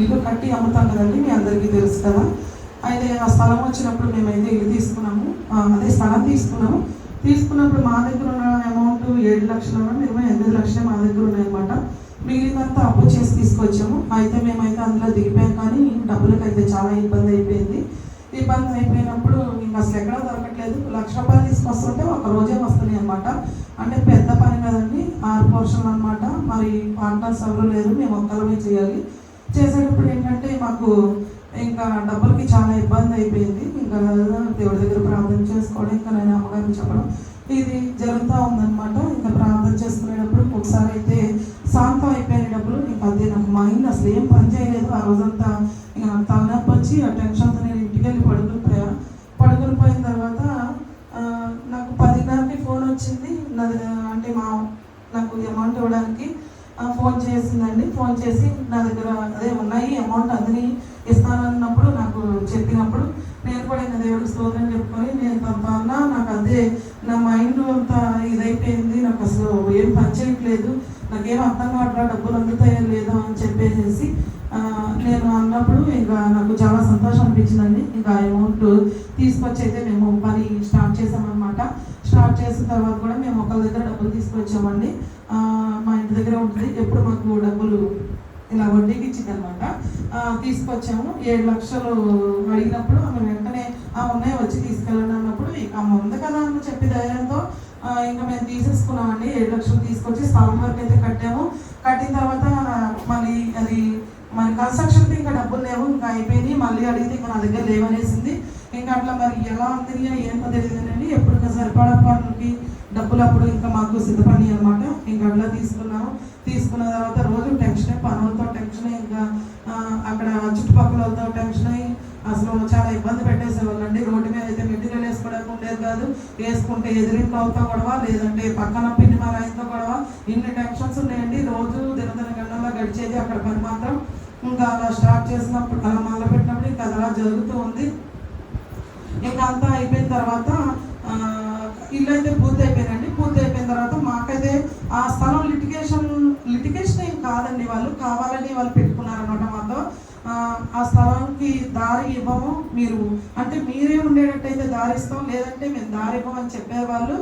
ఇల్లు కట్టి అమ్ముతాం కదండి మీ అందరికీ తెలుసు కదా. అయితే ఆ స్థలం వచ్చినప్పుడు మేమైతే ఇల్లు తీసుకున్నాము. అదే స్థలం తీసుకున్నాము. తీసుకున్నప్పుడు మా దగ్గర ఉన్న అమౌంట్ ఏడు లక్షలు ఇరవై ఎనిమిది లక్షలు మా దగ్గర ఉన్నాయన్నమాట. మిగిలినంతా అప్పు చేసి తీసుకొచ్చాము. అయితే మేమైతే అందులో దిగిపోయాం కానీ డబ్బులకు అయితే చాలా ఇబ్బంది అయిపోయింది. ఇబ్బంది అయిపోయినప్పుడు ఇంకా అసలు ఎక్కడ దొరకట్లేదు. లక్ష రూపాయలు తీసుకొస్తుంటే ఒక రోజే వస్తున్నాయి అనమాట అంటే పెద్ద పని కదండి ఆరు పోర్షన్ అనమాట మరి పార్ట్నర్స్ ఎవరు లేరు మేము ఒక్కరమే చేయాలి. చేసేటప్పుడు ఏంటంటే మాకు ఇంకా డబ్బులకి చాలా ఇబ్బంది అయిపోయింది. ఇంకా దేవుడి దగ్గర ప్రార్థన చేసుకోవడం ఇంకా నేను అమ్మగారికి చెప్పడం ఇది జరుగుతూ ఉందన్నమాట. ఇంకా ప్రార్థన చేసుకునేటప్పుడు ఒకసారి అయితే శాంతం అయిపోయిన డబ్బులు ఇంకా అదే నాకు మైండ్ అసలు ఏం పని చేయలేదు. ఆ రోజంతా ఇంకా నాకు తలనొప్పి వచ్చి ఆ టెన్షన్ నేను ఇంటికి వెళ్ళి పడుకుని పోయా పడుకుని పోయిన తర్వాత ఆ, నాకు పదిన్నరకి ఫోన్ వచ్చింది నాది అంటే మా నాకు అమౌంట్ ఇవ్వడానికి ఆ, ఫోన్ చేసిందండి ఫోన్ చేసి నా దగ్గర అదే ఉన్నాయి అమౌంట్ అదని ఇస్తానన్నప్పుడు నాకు చెప్పినప్పుడు నేను కూడా ఇంకా దేవుడికి స్తోత్రం చెప్పుకొని నేను తప్ప అన్నా నాకు అదే నా మైండ్ అంతా ఇదైపోయింది నాకు అసలు ఏం పని చేయట్లేదు నాకేం అర్థం కావట్లా డబ్బులు అందుతాయో లేదో అని చెప్పేసి ఆ, నేను అన్నప్పుడు ఇంకా నాకు చాలా సంతోషం అనిపించిందండి ఇంకా అమౌంట్ తీసుకొచ్చి అయితే మేము పని స్టార్ట్ చేసామన్నమాట స్టార్ట్ చేసిన తర్వాత కూడా మేము ఒకరి దగ్గర డబ్బులు తీసుకొచ్చామండి ఆ, మా ఇంటి దగ్గర ఉంటుంది ఎప్పుడు మాకు డబ్బులు ఇలా వడ్డీకి ఇచ్చింది అనమాట తీసుకొచ్చాము ఏడు లక్షలు అడిగినప్పుడు ఆమె వెంటనే ఆ ఉన్నాయి వచ్చి తీసుకెళ్ళండి అన్నప్పుడు ఇక ఆమె ఉంది కదా అని చెప్పి ధైర్యంతో ఇంకా మేము తీసేసుకున్నామండి ఏడు లక్షలు తీసుకొచ్చి స్థలం వరకు అయితే కట్టాము. కట్టిన తర్వాత మళ్ళీ అది మరి కన్స్ట్రక్షన్కి ఇంకా డబ్బులు లేవు ఇంకా అయిపోయింది మళ్ళీ అడిగితే ఇంకా నా దగ్గర లేవనేసింది. ఇంకా అట్లా మరి ఎలా అందినా ఏంటో తెలియదండి ఎప్పుడు ఇంకా సరిపడా పనులకి డబ్బులు అప్పుడు ఇంకా మాకు సిద్ధపడి అనమాట ఇంకా అట్లా తీసుకున్నాము. తీసుకున్న తర్వాత రోజు టెన్షన్ పనులతో టెన్షన్ ఇంకా అక్కడ చుట్టుపక్కలతో టెన్షన్ అయ్యి అసలు చాలా ఇబ్బంది పెట్టేసేవాళ్ళండి రోడ్డు మీద అయితే మెటీరియల్ వేసుకోవడానికి ఉండేది కాదు. వేసుకుంటే ఎదురింట్లో అవుతా గొడవ లేదంటే పక్కన పిండి మా రైతుతో గొడవ. ఇన్ని టెన్షన్స్ ఉన్నాయండి. రోజు దినదిన గంటల్లో గడిచేది అక్కడ పని మాత్రం. ఇంకా అలా స్టార్ట్ చేసినప్పుడు అలా మొదలు పెట్టినప్పుడు ఇంకా అలా జరుగుతూ ఉంది. ఇంకా అంతా అయిపోయిన తర్వాత ఇల్లు అయితే పూర్తి అయిపోయినండి పూర్తి అయిపోయిన తర్వాత మాకైతే ఆ స్థలం లిటిగేషన్ లిటిగేషన్ ఏం కాదండి వాళ్ళు కావాలని వాళ్ళు పెట్టుకున్నారనమాట మాతో. ఆ, ఆ స్థలానికి దారి ఇవ్వము మీరు. అంటే మీరే ఉండేటట్టయితే దారి ఇస్తాం లేదంటే మేము దారి ఇవ్వమని చెప్పేవాళ్ళు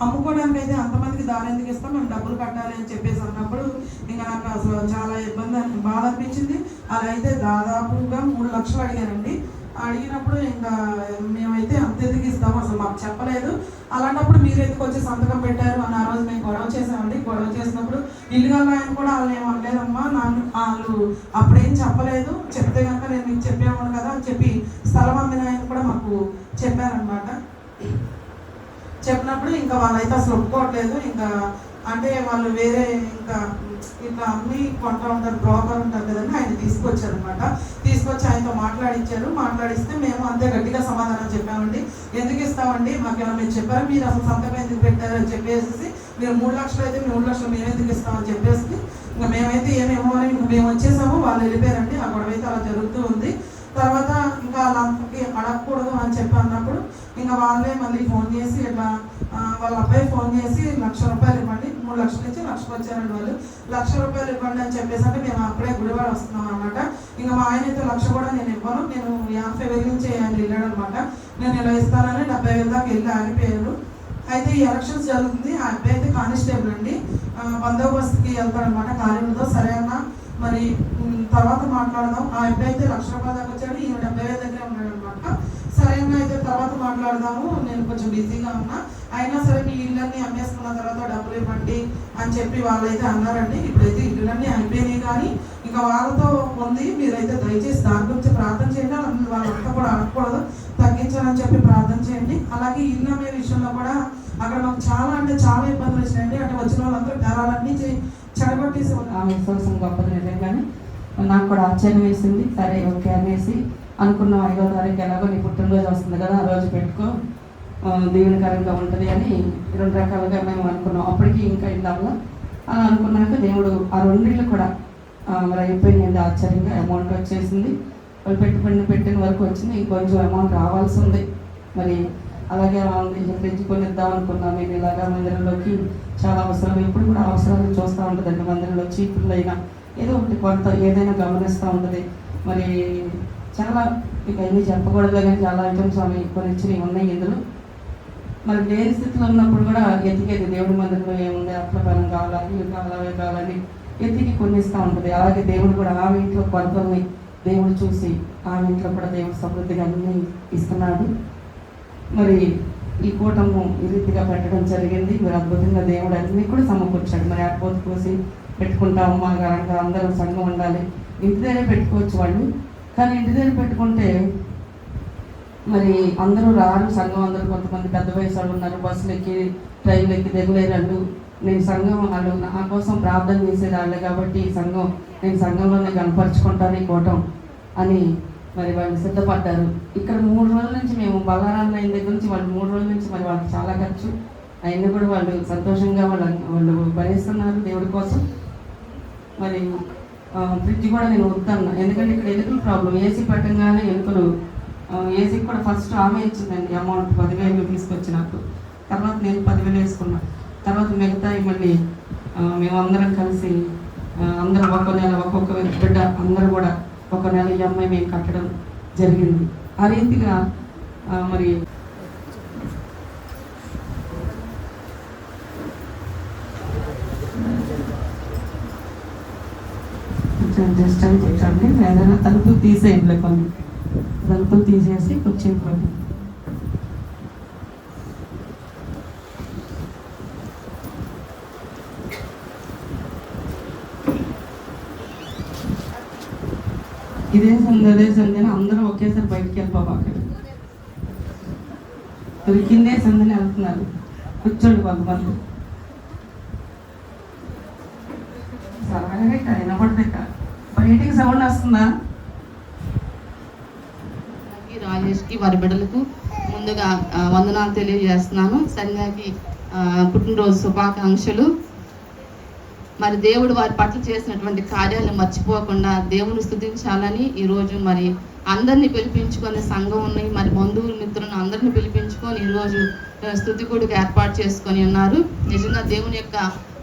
అమ్ముకోవడానికి అయితే అంతమందికి దారి ఎందుకు ఇస్తాం మేము డబ్బులు కట్టాలి అని చెప్పేసి అన్నప్పుడు ఇంకా నాకు అసలు చాలా ఇబ్బంది అని- బాధ అనిపించింది. అలా అయితే దాదాపుగా మూడు లక్షలు అడిగానండి అడిగినప్పుడు ఇంకా మేమైతే అంత ఎందుకు ఇస్తాము అసలు మాకు చెప్పలేదు. అలాంటప్పుడు మీరు ఎందుకు వచ్చి సంతకం పెట్టారు? అని ఆ రోజు మేము గొడవ చేసామండి గొడవ చేసినప్పుడు ఇల్లుగా ఆయన కూడా వాళ్ళు ఏమనలేదమ్మా నన్ను వాళ్ళు అప్పుడేం చెప్పలేదు. చెప్తే కనుక నేను మీకు చెప్పాము కదా అని చెప్పి స్థలం అమ్మిన ఆయన కూడా మాకు చెప్పారనమాట చెప్పినప్పుడు ఇంకా వాళ్ళైతే అసలు ఒప్పుకోవట్లేదు. ఇంకా అంటే వాళ్ళు వేరే ఇంకా ఇట్లా అమ్మి కొంటా ఉంటారు బ్రోకర్ ఉంటారు కదండి ఆయన తీసుకొచ్చారు అనమాట తీసుకొచ్చి ఆయనతో మాట్లాడించారు మాట్లాడిస్తే మేము అంతే గట్టిగా సమాధానం చెప్పామండి. ఎందుకు ఇస్తామండి? మాకేమైనా మీరు చెప్పారు? మీరు అసలు సంతకం ఎందుకు పెట్టారని చెప్పేసి మీరు మూడు లక్షలు అయితే మూడు లక్షలు మేము ఎందుకు ఇస్తామని చెప్పేసి ఇంకా మేమైతే ఏమేమో అని మేము వచ్చేసాము. వాళ్ళు వెళ్ళిపోయారండి. ఆ గొడవ అయితే అలా జరుగుతూ ఉంది. తర్వాత ఇంకా అలా అడగకూడదు అని చెప్పి అన్నప్పుడు ఇంకా వాళ్ళే మళ్ళీ ఫోన్ చేసి ఇట్లా వాళ్ళ అబ్బాయి ఫోన్ చేసి లక్ష రూపాయలు ఇవ్వండి మూడు లక్షలు ఇచ్చి లక్షకు వచ్చారండి వాళ్ళు లక్ష రూపాయలు ఇవ్వండి అని చెప్పేసి అంటే మేము అప్పుడే గుడివాడ వస్తున్నాం అనమాట ఇంకా మా ఆయన అయితే లక్ష కూడా నేను ఇవ్వను నేను యాభై వేల నుంచి ఆయన వెళ్ళాడు అనమాట నేను ఇలా ఇస్తానని డెబ్బై వేల దాకా వెళ్ళి ఆగిపోయారు అయితే ఈ ఎలక్షన్స్ జరుగుతుంది ఆ అబ్బాయి అయితే కానిస్టేబుల్ అండి. బందోబస్తుకి వెళ్తాడనమాట కార్యంతో సరే అన్న మరి తర్వాత మాట్లాడదాం. ఆ అబ్బాయి అయితే లక్ష రూపాయల దాకా వచ్చాడు ఈయన డెబ్బై వేల దగ్గర ఉన్నాడు. సరే అన్న అయితే తర్వాత మాట్లాడదాము. నేను కొంచెం బిజీగా ఉన్నా. అయినా సరే మీ ఇళ్ళన్నీ అమ్మేసుకున్న తర్వాత డబ్బులు ఇవ్వండి అని చెప్పి వాళ్ళైతే అన్నారండి. ఇప్పుడైతే ఇళ్ళన్నీ అయిపోయినాయి కానీ ఇంకా వాళ్ళతో ఉంది. మీరైతే దయచేసి దాని గురించి ప్రార్థన చేయండి. వాళ్ళంతా కూడా అడగకూడదు. తగ్గించాలని చెప్పి ప్రార్థన చేయండి. అలాగే ఇల్లు అమ్మే విషయంలో కూడా అక్కడ మాకు చాలా అంటే చాలా ఇబ్బందులు వచ్చినాయండి. అంటే వచ్చిన వాళ్ళందరూ ధరాలన్నీ చెడగొట్టేసి ఆమె విశ్వాసం గొప్పది నిజంగానే. నాకు కూడా ఆశ్చర్యం వేసింది. సరే ఓకే అనేసి అనుకున్నాం ఐదో తారీఖు ఎలాగో నీ పుట్టినరోజు వస్తుంది కదా ఆ రోజు పెట్టుకో. దీవెనకరంగా ఉంటుంది అని రెండు రకాలుగా మేము అనుకున్నాం. అప్పటికి ఇంకా ఇందాక అలా అనుకున్నాక దేవుడు ఆ రెండిళ్ళు కూడా మరి అయిపోయింది ఆశ్చర్యంగా అమౌంట్ వచ్చేసింది. వాళ్ళు పెట్టుబడి పెట్టిన వరకు వచ్చింది. ఇంకొంచెం అమౌంట్ రావాల్సి ఉంది. మరి అలాగే ఉంది. తెచ్చుకొని ఇద్దాం అనుకున్నాం. నేను ఇలాగా మందిరంలోకి చాలా అవసరం. ఎప్పుడు కూడా అవసరాలు చూస్తూ ఉంటుందండి మందిరంలో చీపుర్లు అయినా. ఏదో ఒకటి కొంత ఏదైనా గమనిస్తూ ఉంటుంది. మరి చాలా ఇక అన్నీ చెప్పకూడదు కానీ చాలా ఐటమ్స్ అవి కొన్ని ఉన్నాయి ఇందులో. మరి లేని స్థితిలో ఉన్నప్పుడు కూడా ఎతికేది దేవుడి మందిరంలో ఏముంది? అట్ల బలం కావాలా? ఇవి కావాలా? అవి కావాలని ఎత్తికి కొన్నిస్తూ ఉంటుంది. అలాగే దేవుడు కూడా ఆమె ఇంట్లో కొరతల్ని దేవుడు చూసి ఆమె ఇంట్లో కూడా దేవుడు సమృద్ధిగా అన్నీ ఇస్తున్నాడు. మరి ఈ కూటము ఈ రీతిగా పెట్టడం జరిగింది. మరి అద్భుతంగా దేవుడు అన్నీ కూడా సమకూర్చాడు. మరి ఆపోతు కోసి పెట్టుకుంటాము మా గారంగా అందరూ సంఘం ఉండాలి. ఇంటి దగ్గరే పెట్టుకోవచ్చు వాళ్ళు. కానీ ఇంటి దగ్గర పెట్టుకుంటే మరి అందరూ రారు సంఘం అందరూ కొంతమంది పెద్ద వయసు వాళ్ళు ఉన్నారు బస్సులు ఎక్కి ట్రైన్లు ఎక్కి దిగలేరు నేను సంఘం వాళ్ళు నా కోసం ప్రార్థన చేసేదాళ్ళు కాబట్టి ఈ సంఘం నేను సంఘంలోనే కనపరుచుకుంటాను ఈ కోటం అని మరి వాళ్ళు సిద్ధపడ్డారు. ఇక్కడ మూడు రోజుల నుంచి మేము బలారాన్న అయిన దగ్గర నుంచి వాళ్ళు మూడు రోజుల నుంచి మరి వాళ్ళకి చాలా ఖర్చు. అయినా కూడా వాళ్ళు సంతోషంగా వాళ్ళు వాళ్ళు భరిస్తున్నారు దేవుడి కోసం. మరి ఫ్రిడ్జ్ కూడా నేను వద్దన్నా. ఎందుకంటే ఇక్కడ ఎలుకల ప్రాబ్లం ఏసీ పెట్టగానే ఎలుకలు ఏసీకి కూడా ఫస్ట్ ఆమె ఇచ్చిందండి అమౌంట్ పదివేలు తీసుకొచ్చి నాకు తర్వాత నేను పదివేలు వేసుకున్నా. తర్వాత మిగతా మళ్ళీ మేము మేమందరం కలిసి అందరం ఒక్క నెల ఒక్కొక్క బిడ్డ అందరూ కూడా ఒక నెల ఈఎంఐ మేము కట్టడం జరిగింది. ఆ రీతిగా మరి జస్ట్ అని చెప్పండి ఏదైనా తలుపులు తీసేయండి కొన్ని తలుపులు తీసేసి కూర్చోండి ఇదే సంధి అదే సంధి అని అందరూ ఒకేసారి బయటికి వెళ్ళిపోబాకండి దొరికిందే సంధిని వెళ్తున్నారు. కూర్చోండి కొంతమంది సరదాగా ఇక్కడ వినపడదు ఇక్కడ బయటికి సౌండ్ వస్తుందా? రాజేష్కి వారి బిడ్డలకు ముందుగా వందనాలు తెలియజేస్తున్నాను. సంధ్యాకి పుట్టినరోజు శుభాకాంక్షలు. మరి దేవుడు వారి పట్ల చేసినటువంటి కార్యాలను మర్చిపోకుండా దేవుని స్థుతించాలని ఈరోజు మరి అందరినీ పిలిపించుకొని సంఘం ఉన్నాయి మరి బంధువులు మిత్రులను అందరినీ పిలిపించుకొని ఈరోజు ఆ, స్థుతి కూడికి ఏర్పాటు చేసుకొని ఉన్నారు. నిజంగా దేవుని యొక్క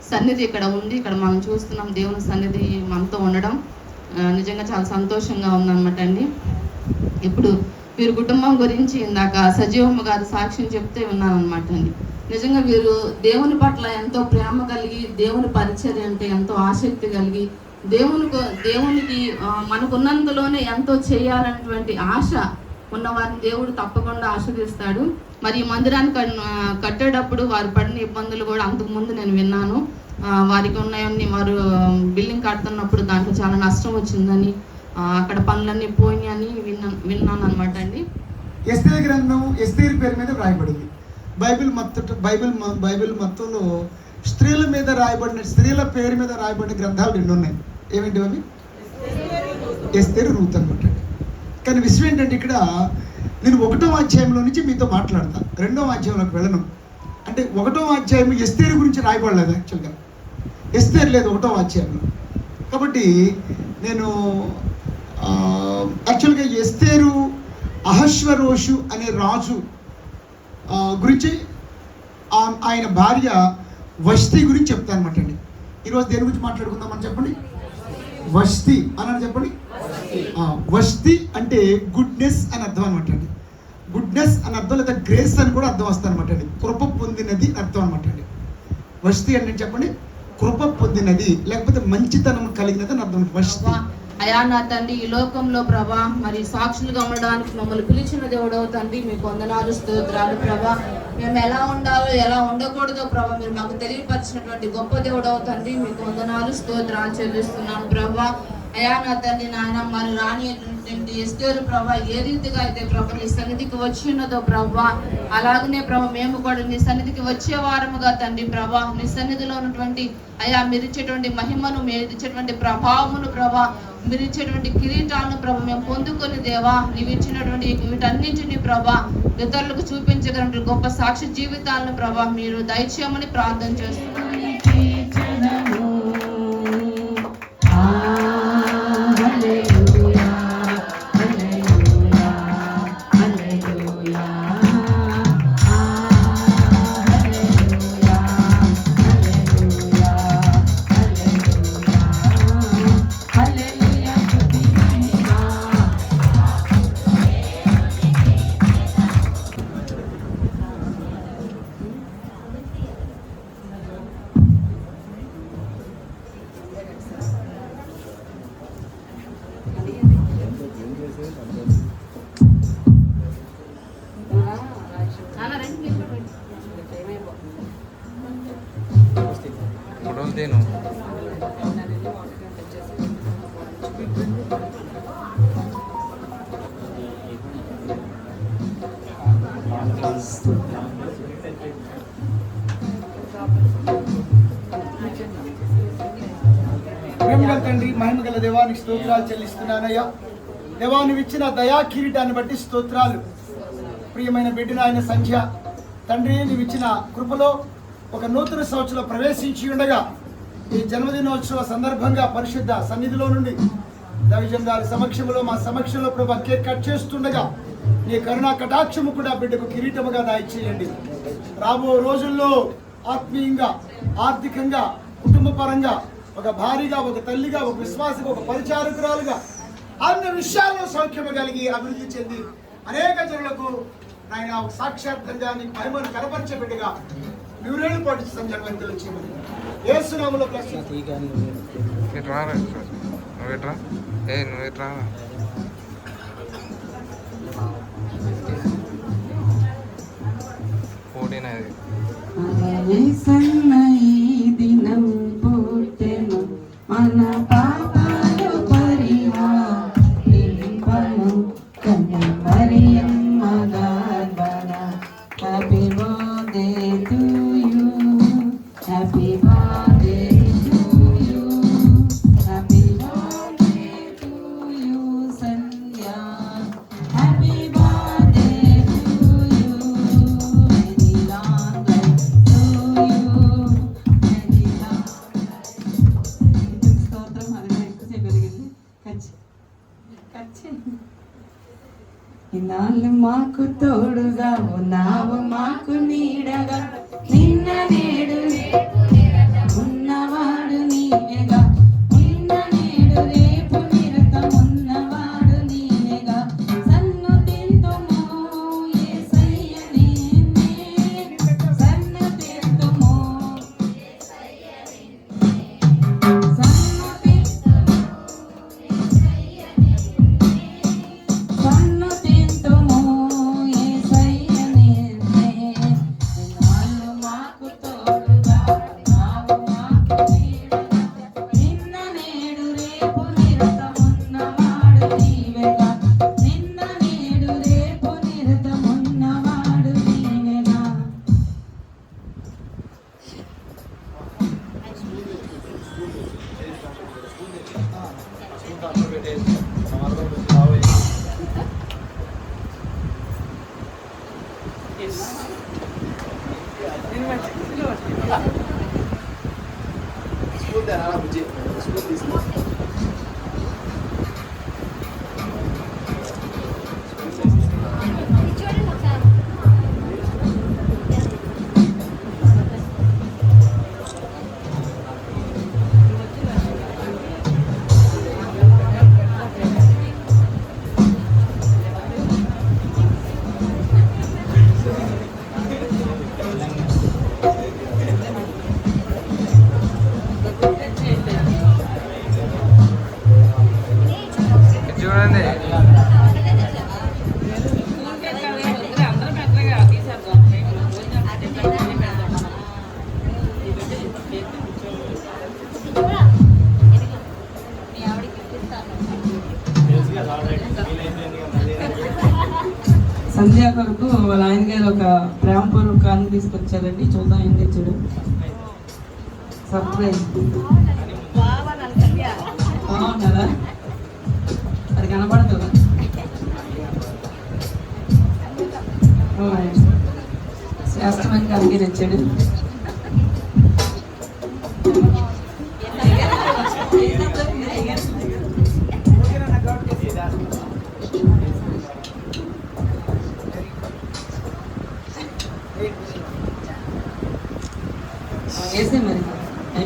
సన్నిధి ఇక్కడ ఉంది. ఇక్కడ మనం చూస్తున్నాం దేవుని సన్నిధి మనతో ఉండడం. నిజంగా చాలా సంతోషంగా ఉందన్నమాట అండి. ఇప్పుడు వీరి కుటుంబం గురించి ఇందాక సజీవమ్మ గారు సాక్ష్యం చెప్తే ఉన్నాను అండి. నిజంగా వీరు దేవుని పట్ల ఎంతో ప్రేమ కలిగి దేవుని పరిచర్య అంటే ఎంతో ఆసక్తి కలిగి దేవుని దేవునికి మనకున్నంతలోనే ఎంతో చేయాలన్నటువంటి ఆశ ఉన్నవారిని దేవుడు తప్పకుండా ఆశీర్దిస్తాడు. మరి మందిరాన్ని కట్టేటప్పుడు వారు పడిన ఇబ్బందులు కూడా అంతకు ముందు నేను విన్నాను. వారికి ఉన్నాయన్ని వారు బిల్డింగ్ కడుతున్నప్పుడు దాంట్లో చాలా నష్టం వచ్చిందని అక్కడ పనులన్నీ పోయినాయని విన్నా విన్నాను అనమాట అండి. ఎస్తేర్ గ్రంథం ఎస్తేర్ పేరు మీద రాయబడింది బైబిల్ మొత్తం బైబిల్ బైబిల్ మొత్తంలో స్త్రీల మీద రాయబడిన స్త్రీల పేరు మీద రాయబడిన గ్రంథాలు రెండు ఉన్నాయి. ఏమిటి అవి? ఎస్తేరు రూత్ అనమాట కానీ విషయం ఏంటంటే ఇక్కడ నేను ఒకటో అధ్యాయంలో నుంచి మీతో మాట్లాడతాను రెండవ అధ్యాయంలోకి వెళ్ళను. అంటే ఒకటో అధ్యాయం ఎస్తేరు గురించి రాయబడలేదు యాక్చువల్గా ఎస్తేరు లేదు ఒకటో అధ్యాయంలో కాబట్టి నేను యాక్చువల్గా ఎస్తేరు అహశ్వరోషు అనే రాజు గురించి ఆ- ఆయన భార్య వస్తి గురించి చెప్తాను అనమాట అండి. ఈరోజు దేని గురించి మాట్లాడుకుందామని చెప్పండి? వస్తి అని చెప్పండి? వస్తి వష్తి అంటే గుడ్నెస్ అని అర్థం అనమాట అండి. గుడ్నెస్ అని అర్థం లేదా గ్రేస్ అని కూడా అర్థం వస్తుంది అనమాట అండి. కృప పొందినది అర్థం అనమాట అండి. వస్తి అంటే చెప్పండి? కృప పొందినది లేకపోతే మంచితనం కలిగినది అని అర్థం. అయా నా తండ్రి ఈ లోకంలో ప్రభా మరి సాక్షులుగా ఉండడానికి మమ్మల్ని పిలిచిన దేవుడవు తండ్రి మీకు వందనాలు స్తోత్రాలు ప్రభా. మేము ఎలా ఉండాలో ఎలా ఉండకూడదో ప్రభా మీరు మాకు తెలియపరిచినటువంటి గొప్ప దేవుడవు తండ్రి మీకు వందనాలు స్తోత్రాలు చెల్లిస్తున్నాను ప్రభా. అయా నా తండ్రి నాయన మరి రానిటువంటి ఎస్తేరు ప్రభా ఏ రీతిగా అయితే ప్రభు నీ సన్నిధికి వచ్చినదో ప్రభా అలాగనే ప్రభ మేము కూడా నీ సన్నిధికి వచ్చే వారముగా తండ్రి ప్రభా నీ సన్నిధిలో ఉన్నటువంటి అయా మీరు ఇచ్చేటువంటి మహిమను మీరు ఇచ్చేటువంటి ప్రభావమును ప్రభా మీరు ఇచ్చేటువంటి కిరీటాలను ప్రభ మేము పొందుకొని దేవా నీవు ఇచ్చినటువంటి వీటన్నింటిని ప్రభా ఇతరులకు చూపించగలంటే గొప్ప సాక్షి జీవితాలను ప్రభా మీరు దయచేయమని ప్రార్థన చేస్తున్నాను అదేను. తండ్రి తండ్రి మహిమగల దేవానికి స్తోత్రాలు చెల్లిస్తున్నానయ్యా. దేవానికి ఇచ్చిన దయా కిరీటాన్ని బట్టి స్తోత్రాలు. ప్రియమైన బిడ్డిన ఆయన సంధ్య తండ్రి నీవిచ్చిన కృపలో ఒక నూతన సంవత్సరం ప్రవేశించి ఉండగా ఈ జన్మదినోత్సవ సందర్భంగా పరిశుద్ధ సన్నిధిలో నుండి దైవజన్ గారి సమక్షంలో మా సమక్షంలో ప్రభా కేక్ కట్ చేస్తుండగా నీ కరుణా కటాక్షము కూడా బిడ్డకు కిరీటముగా దాయిచేయండి రాబో రోజుల్లో ఆత్మీయంగా ఆర్థికంగా కుటుంబ పరంగా ఒక భారీగా ఒక తల్లిగా ఒక విశ్వాసగా ఒక పరిచారకురాలుగా అన్ని విషయాల్లో సౌఖ్యము కలిగి అభివృద్ధి చెంది అనేక జనులకు ఆయన ఒక సాక్షాత్కంగా నీ మహిమను కనపరచబిడ్డగా నూరేళ్ళు పాటు సందర్భంలో చేయమని. ఏసునాములో ప్రశ్న. ఇటు రారా నువ్వు ఇట్రా ఏ నువ్వు ఇటు రారా ఫోర్టీన్ అది సన్న ఈ దినం పుట్టెను మన మాకు తోడుగా ఉన్నావు మాకు నీడగా గారు ఒక ప్రేమపూర్వకాన్ని తీసుకొచ్చారండి. చూద్దాం ఏం తెచ్చాడు. సర్ప్రైజ్. బాగుంటుందా అది కనపడుతుందా? ఓ, శ్రేష్టమైన కలిగి తెచ్చాడు.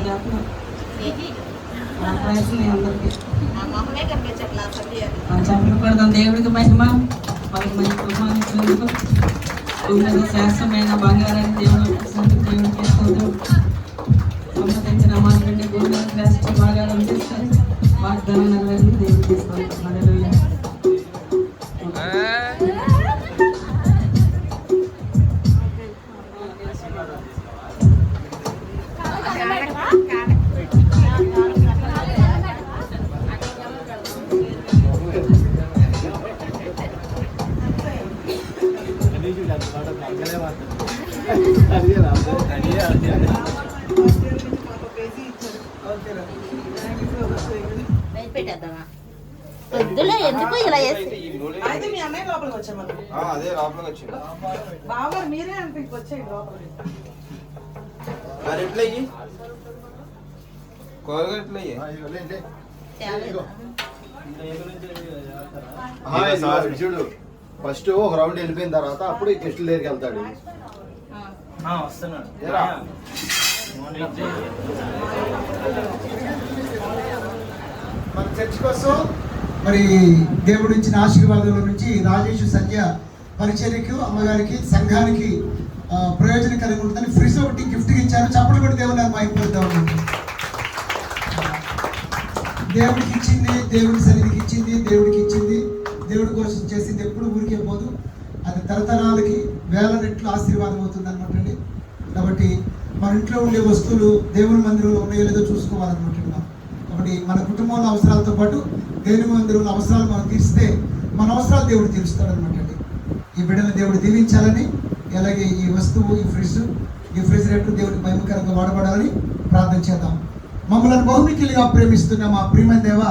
అందుకే నా చెప్పలు పెడతాం దేవుడికి మహిమ వాళ్ళకి మంచి కుటుంబానికి ఇచ్చినందుకు శాస్త్రమైన శాశ్వతమైన బంగారాన్ని దేవుడు ఇచ్చినందుకు దేవుడికి సంబంధించిన సంపాదించిన మాటండి భూమి మీద వాగ్దానం నెరవేరింది దేవుడికి స్తోత్రం వద్దులే ఎందుకు ఇలా చేసి? అయితే మీ అన్నయ్య లోపలికి వచ్చామన్న అదే లోపలికి వచ్చింది. బావగారు మీరే అంటే ఇంక వచ్చేయండి లోపలికి మరి ఎట్లా అయ్యి కోరగా ఎట్లా అయ్యి చూడు ఫస్ట్ ఒక రౌండ్ వెళ్ళిపోయిన తర్వాత అప్పుడు గెస్టుల దగ్గరికి వెళ్తాడు? మన చర్చ్ కోసం మరి దేవుడు ఇచ్చిన ఆశీర్వాదాల నుంచి రాజేష్ సంధ్య పరిచర్యకు అమ్మగారికి సంఘానికి ప్రయోజనం కలిగి ఉంటుందని ఫ్రిజ్ ఒకటి గిఫ్ట్ ఇచ్చారు. చప్పట్లు కూడా దేవుడు నాకు అయిపోతా దేవుడికి ఇచ్చింది దేవుడి సన్నిధికి ఇచ్చింది దేవుడికి ఇచ్చింది. దేవుడి కోసం చేసింది ఎప్పుడు ఊరికే పోదు. అది తరతరాలకి వేల రెట్లు ఆశీర్వాదం అవుతుంది అనమాటండి కాబట్టి మన ఇంట్లో ఉండే వస్తువులు దేవుని మందిరంలో ఉన్నాయో లేదో చూసుకోవాలనుకుంటున్నాం కాబట్టి మన కుటుంబంలో అవసరాలతో పాటు దేవుని మందిరంలో అవసరాలు మనం తీస్తే మన అవసరాలు దేవుడు తీరుస్తాడు అనమాట అండి. ఈ బిడ్డలను దేవుడు దీవించాలని అలాగే ఈ వస్తువు ఈ ఫ్రిడ్జ్ ఈ రేట్లు దేవుడికి భయంకరంగా వాడబడాలని ప్రార్థన చేద్దాం. మమ్మల్ని బహుమికిలుగా ప్రేమిస్తున్న మా ప్రియమైన దేవ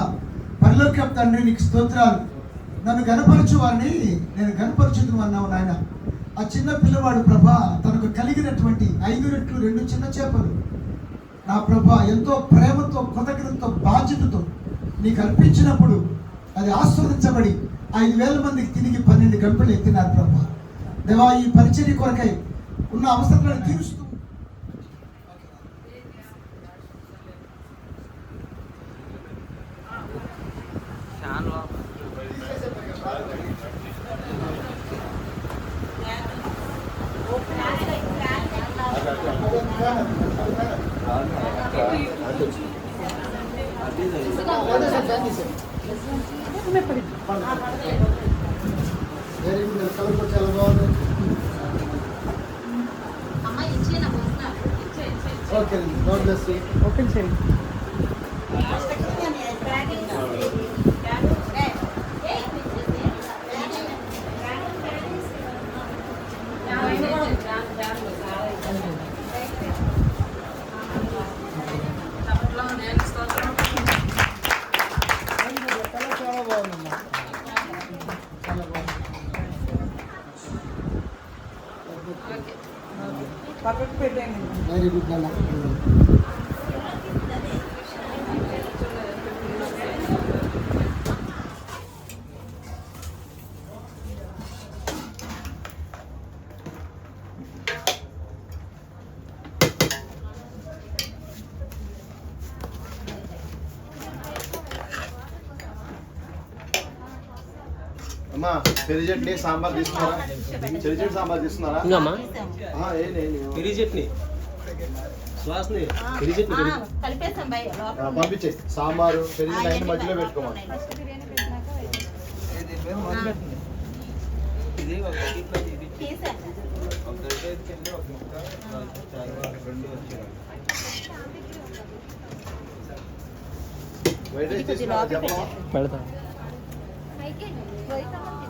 పరలోక తండ్రి నీకు స్తోత్రాలు. నన్ను గనపరచు వారిని నేను గనపరచుదు అన్నావు నాయన. ఆ చిన్న పిల్లవాడు ప్రభా తనకు కలిగినటువంటి ఐదు రెట్లు రెండు చిన్న చేపలు. నా ప్రభ ఎంతో ప్రేమతో కృతజ్ఞతతో బాధ్యతతో నీకు అర్పించినప్పుడు అది ఆస్వాదించబడి ఐదు వేల మందికి తిరిగి పన్నెండు గంటలు ఎత్తినారు ప్రభా. దేవా ఈ పరిచర్య కొరకై ఉన్న అవసరాలను తీరుస్తూ వెరీ గుడ్ కలర్ కూడా చాలా బాగుంది అమ్మ ఇచ్చి నాకు okay God bless you open చేయండి కలర్ చాలా బాగుందమ్మా చాలా బాగుంది పక్కకు పెట్టండి వెరీ గుడ్ నాన్న పెరి చట్నీ సాంబార్ తీసుకున్నారా? చెరి చట్నీ సాంబార్ తీసుకున్నారా ఇంకమ్మా. పెరిగి. చట్నీ సువాసని సాంబారు పెరిగి నైన్ మధ్యలో పెట్టుకోమా ఇది ఒక ఇట్లా ఇది. తీసాను ఒక గంట ఎత్తుకెళ్ళి ఒక ముక్క రెండు వచ్చాయి వైట్ రైస్ తీసుకున్నారా చెప్పమా పెడతా.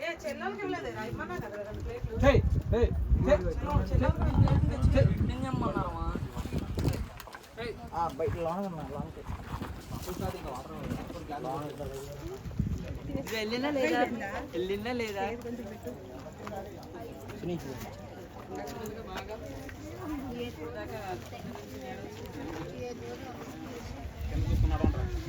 ఏ చెల్లెలకి ఇవ్వలేదు ఇమ్మన్నా కదా రెండు వెళ్ళినా లేదా వెళ్ళినా లేదా బాబాయ్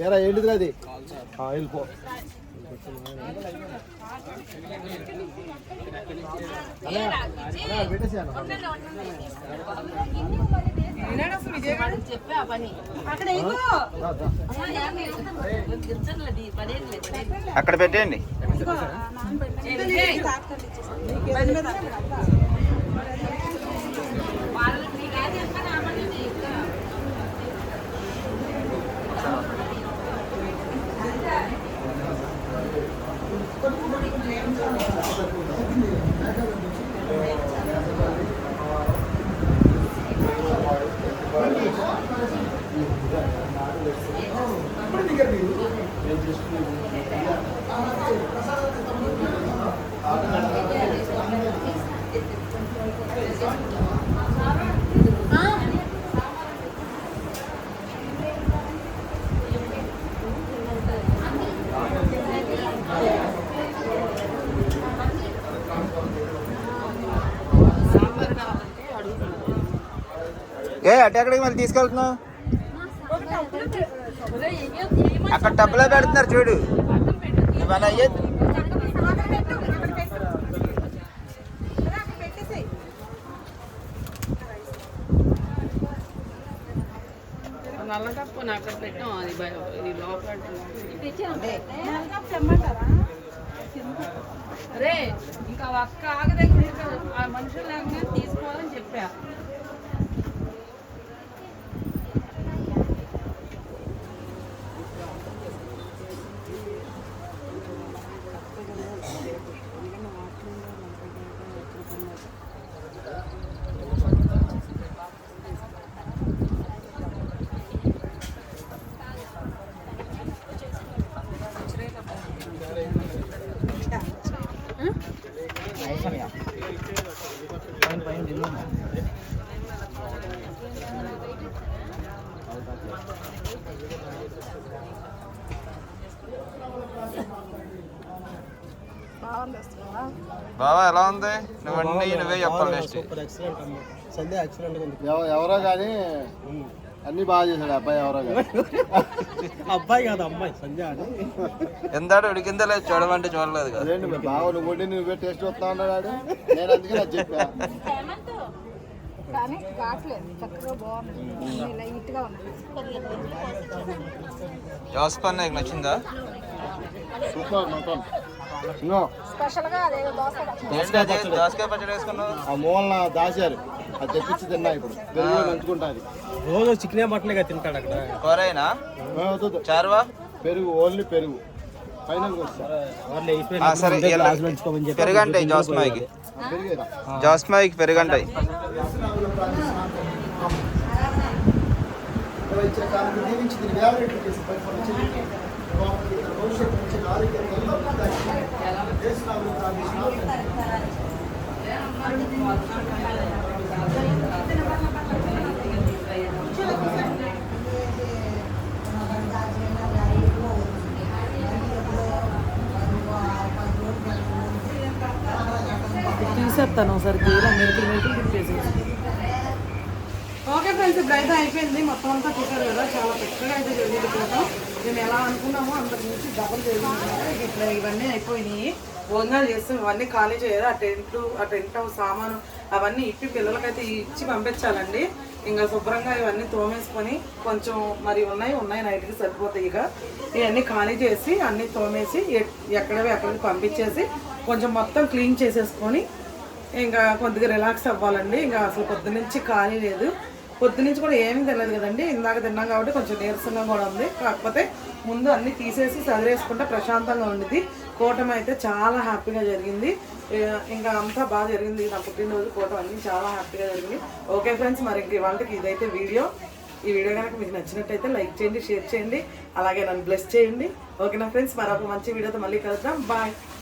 ఏరా ఏంటిది అది వెళ్ళిపో చెప్పే పని అక్కడ పెట్టేయండి. ఏ అటు ఎక్కడికి మళ్ళీ తీసుకెళ్తున్నావు? అక్కడ టబ్బులో పెడుతున్నారు చూడు. ఇవాళ అయ్యేది నల్ల కప్పు నాకు పెట్టాం అది ఇది లోపల రే ఇంకా ఒక్క ఆగదగ్గర మనుషులు లేకుండా తీసుకోవాలని చెప్పా బావా ఎలా ఉంది నువ్వన్నీ నువ్వే చెప్పాలి సంధ్య ఉంది ఎవరో కానీ అన్ని బాగా చేశాడు అబ్బాయి ఎవరో కానీ అబ్బాయి కాదు అమ్మాయి. సంధ్య అని ఎందాడు ఉడికిందా లేదు చూడమంటే చూడలేదు కదా. అదేంటి మరి బావ నువ్వు వండి నువ్వే టేస్ట్ వస్తా ఉన్నాడు నేను అందుకే నాకు చెప్పా. కానీ కావట్లేదు చక్కగా బాగుంది. లైట్గా ఉంది. జోసపన్ నీకు నచ్చిందా? సూపర్ మొత్తం. దోసకాయ పచ్చడి. వేసుకున్నావు? ఆ మూలన దాచారు. అది తెప్పించి తిన్నా ఇప్పుడు. పెరుగు రోజు చికెన్ మటన్గా తింటాడు అక్కడ. కూరైనా? వద్దు చారువా? పెరుగు ఓన్లీ పెరుగు. ఫైనల్ సరే పెరుగంటాయి జాస్మాయికి జాస్మాయికి పెరుగంటాయి దీవించి వ్యాపారం చేసి తీసేస్తాను ఒకసారి గేల మెరుకులు మెరుకులు తిప్పేసి. ఓకే ఫ్రెండ్స్ ఇప్పుడు అయితే అయిపోయింది. మొత్తం అంతా చూసారు కదా చాలా చక్కగా అయితే జరిగింది ఫోటో. మేము ఎలా అనుకున్నామో అంతకు మించి డబ్బులు జరిగింది ఇట్లా ఇవన్నీ అయిపోయినాయి. భోజనాలు చేస్తాం. ఇవన్నీ ఖాళీ చేయాలి ఆ టెంట్ ఆ టెంట్ హౌస్ సామాను అవన్నీ ఇప్పి పిల్లలకైతే ఇచ్చి పంపించాలండి. ఇంకా శుభ్రంగా ఇవన్నీ తోమేసుకొని కొంచెం మరి ఉన్నాయి ఉన్నాయి నైట్కి సరిపోతాయి ఇక. ఇవన్నీ ఖాళీ చేసి అన్నీ తోమేసి ఎక్కడవి ఎక్కడికి పంపించేసి కొంచెం మొత్తం క్లీన్ చేసేసుకొని ఇంకా కొద్దిగా రిలాక్స్ అవ్వాలండి. ఇంకా అసలు పొద్దునుంచి ఖాళీ లేదు. పొద్దునుంచి కూడా ఏమీ తెలియదు కదండి. ఇందాక తిన్నాం కాబట్టి కొంచెం నీరసంగా కూడా ఉంది. కాకపోతే ముందు అన్ని తీసేసి చదివేసుకుంటే ప్రశాంతంగా ఉండింది కూటమి అయితే చాలా హ్యాపీగా జరిగింది. ఇంకా అంతా బాగా జరిగింది. నా పుట్టినరోజు కూటమి అన్ని చాలా హ్యాపీగా జరిగింది. ఓకే ఫ్రెండ్స్ మరి ఇంక ఇవాళకి ఇదైతే వీడియో. ఈ వీడియో కనుక మీకు నచ్చినట్టయితే లైక్ చేయండి షేర్ చేయండి. అలాగే నన్ను బ్లెస్ చేయండి. ఓకేనా ఫ్రెండ్స్ మరొక మంచి వీడియోతో మళ్ళీ కలుద్దాం. బాయ్.